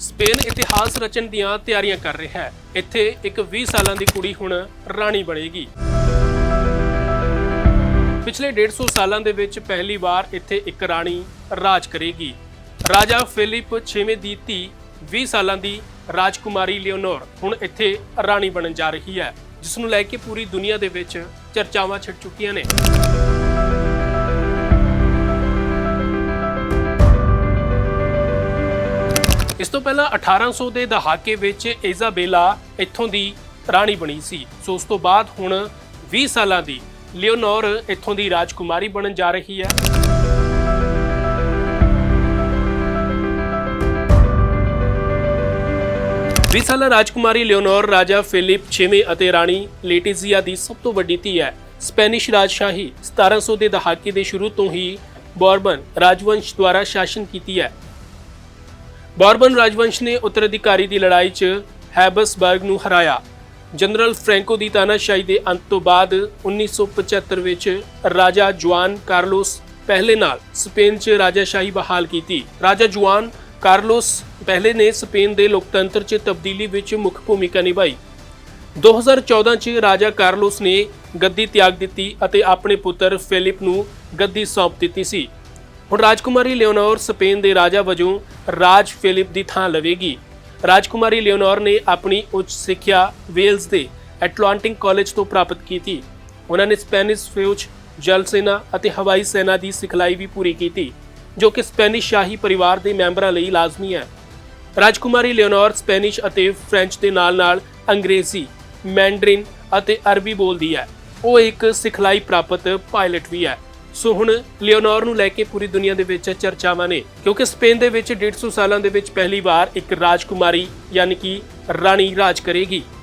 Spain ਇਤਿਹਾਸ ਰਚਣ ਦੀਆਂ ਤਿਆਰੀਆਂ ਕਰ ਰਿਹਾ ਹੈ। ਇੱਥੇ ਇੱਕ 20 ਸਾਲਾਂ ਦੀ ਕੁੜੀ ਹੁਣ ਰਾਣੀ ਬਣੇਗੀ। ਪਿਛਲੇ 150 ਸਾਲਾਂ ਦੇ ਵਿੱਚ ਪਹਿਲੀ ਵਾਰ ਇੱਥੇ ਇੱਕ ਰਾਣੀ ਰਾਜ ਕਰੇਗੀ। ਰਾਜਾ ਫਿਲਿਪ 6ਵੇਂ ਦੀ ਧੀ 20 ਸਾਲਾਂ ਦੀ ਰਾਜਕੁਮਾਰੀ ਲਿਓਨੋਰ ਹੁਣ ਇੱਥੇ ਰਾਣੀ ਬਣਨ ਜਾ ਰਹੀ ਹੈ, ਜਿਸ ਨੂੰ ਲੈ ਕੇ ਪੂਰੀ ਦੁਨੀਆ ਦੇ ਵਿੱਚ ਚਰਚਾਵਾਂ ਛਿੜ ਚੁੱਕੀਆਂ ਨੇ। ਇਸ ਤੋਂ ਪਹਿਲਾਂ 1800 ਦੇ ਦਹਾਕੇ ਵਿੱਚ ਇਜ਼ਾਬੇਲਾ ਇੱਥੋਂ ਦੀ ਰਾਣੀ ਬਣੀ ਸੀ। ਸੋ ਉਸ ਤੋਂ ਬਾਅਦ ਹੁਣ 20 ਸਾਲਾਂ ਦੀ ਲਿਓਨੋਰ ਇੱਥੋਂ ਦੀ ਰਾਜਕੁਮਾਰੀ ਬਣਨ ਜਾ ਰਹੀ ਹੈ। ਵੀਹ ਸਾਲਾ ਰਾਜਕੁਮਾਰੀ ਲਿਓਨੋਰ ਰਾਜਾ ਫਿਲਿਪ 6ਵੇਂ ਅਤੇ ਰਾਣੀ ਲੈਟੀਜ਼ੀਆ ਦੀ ਸਭ ਤੋਂ ਵੱਡੀ ਧੀ ਹੈ। ਸਪੈਨਿਸ਼ ਰਾਜਸ਼ਾਹੀ 1700 ਦੇ ਦਹਾਕੇ ਦੇ ਸ਼ੁਰੂ ਤੋਂ ਹੀ ਬੋਰਬਨ ਰਾਜਵੰਸ਼ ਦੁਆਰਾ ਸ਼ਾਸਨ ਕੀਤੀ ਹੈ। ਬੋਰਬਨ ਰਾਜਵੰਸ਼ ਨੇ ਉੱਤਰਾਧਿਕਾਰੀ ਦੀ ਲੜਾਈ 'ਚ ਹੈਬਸਬਰਗ ਨੂੰ ਹਰਾਇਆ। ਜਨਰਲ ਫ੍ਰੈਂਕੋ ਦੀ ਤਾਨਾਸ਼ਾਹੀ ਦੇ ਅੰਤ ਤੋਂ ਬਾਅਦ 1975 ਵਿੱਚ ਰਾਜਾ ਜੁਆਨ ਕਾਰਲੋਸ ਪਹਿਲੇ ਨਾਲ ਸਪੇਨ 'ਚ ਰਾਜਾਸ਼ਾਹੀ ਬਹਾਲ ਕੀਤੀ। ਰਾਜਾ ਜੁਆਨ ਕਾਰਲੋਸ ਪਹਿਲੇ ਨੇ ਸਪੇਨ ਦੇ ਲੋਕਤੰਤਰ 'ਚ ਤਬਦੀਲੀ ਵਿੱਚ ਮੁੱਖ ਭੂਮਿਕਾ ਨਿਭਾਈ। 2014 ਚ ਰਾਜਾ ਕਾਰਲੋਸ ਨੇ ਗੱਦੀ ਤਿਆਗ ਦਿੱਤੀ ਅਤੇ ਆਪਣੇ ਪੁੱਤਰ ਫਿਲਿਪ ਨੂੰ ਗੱਦੀ ਸੌਂਪ ਦਿੱਤੀ ਸੀ। ਹੁਣ ਰਾਜਕੁਮਾਰੀ ਲਿਓਨੋਰ ਸਪੇਨ ਦੇ ਰਾਜਾ ਵਜੋਂ ਰਾਜ ਫਿਲਿਪ ਦੀ ਥਾਂ ਲਵੇਗੀ। ਰਾਜਕੁਮਾਰੀ ਲਿਓਨੋਰ ਨੇ ਆਪਣੀ ਉੱਚ ਸਿੱਖਿਆ ਵੇਲਜ਼ ਦੇ ਐਟਲਾਂਟਿਕ ਕਾਲਜ ਤੋਂ ਪ੍ਰਾਪਤ ਕੀਤੀ। ਉਹਨਾਂ ਨੇ ਸਪੈਨਿਸ਼ ਫੌਜ, ਜਲ ਸੈਨਾ ਅਤੇ ਹਵਾਈ ਸੈਨਾ ਦੀ ਸਿਖਲਾਈ ਵੀ ਪੂਰੀ ਕੀਤੀ, ਜੋ ਕਿ ਸਪੈਨਿਸ਼ ਸ਼ਾਹੀ ਪਰਿਵਾਰ ਦੇ ਮੈਂਬਰਾਂ ਲਈ ਲਾਜ਼ਮੀ ਹੈ। ਰਾਜਕੁਮਾਰੀ ਲਿਓਨੋਰ ਸਪੈਨਿਸ਼ ਅਤੇ ਫ੍ਰੈਂਚ ਦੇ ਨਾਲ-ਨਾਲ ਅੰਗਰੇਜ਼ੀ, ਮੈਂਡਰਿਨ ਅਤੇ ਅਰਬੀ ਬੋਲਦੀ ਹੈ। ਉਹ ਇੱਕ ਸਿਖਲਾਈ ਪ੍ਰਾਪਤ ਪਾਇਲਟ ਵੀ ਹੈ। ਸੋ ਹੁਣ ਲਿਓਨੋਰ ਨੂੰ ਲੈ ਕੇ ਪੂਰੀ ਦੁਨੀਆ ਦੇ ਵਿੱਚ ਚਰਚਾਵਾਂ ਨੇ, ਕਿਉਂਕਿ ਸਪੇਨ ਦੇ ਵਿੱਚ 150 ਸਾਲਾਂ ਦੇ ਵਿੱਚ ਪਹਿਲੀ ਵਾਰ ਇੱਕ ਰਾਜਕੁਮਾਰੀ, ਯਾਨੀ ਕਿ ਰਾਣੀ ਰਾਜ ਕਰੇਗੀ।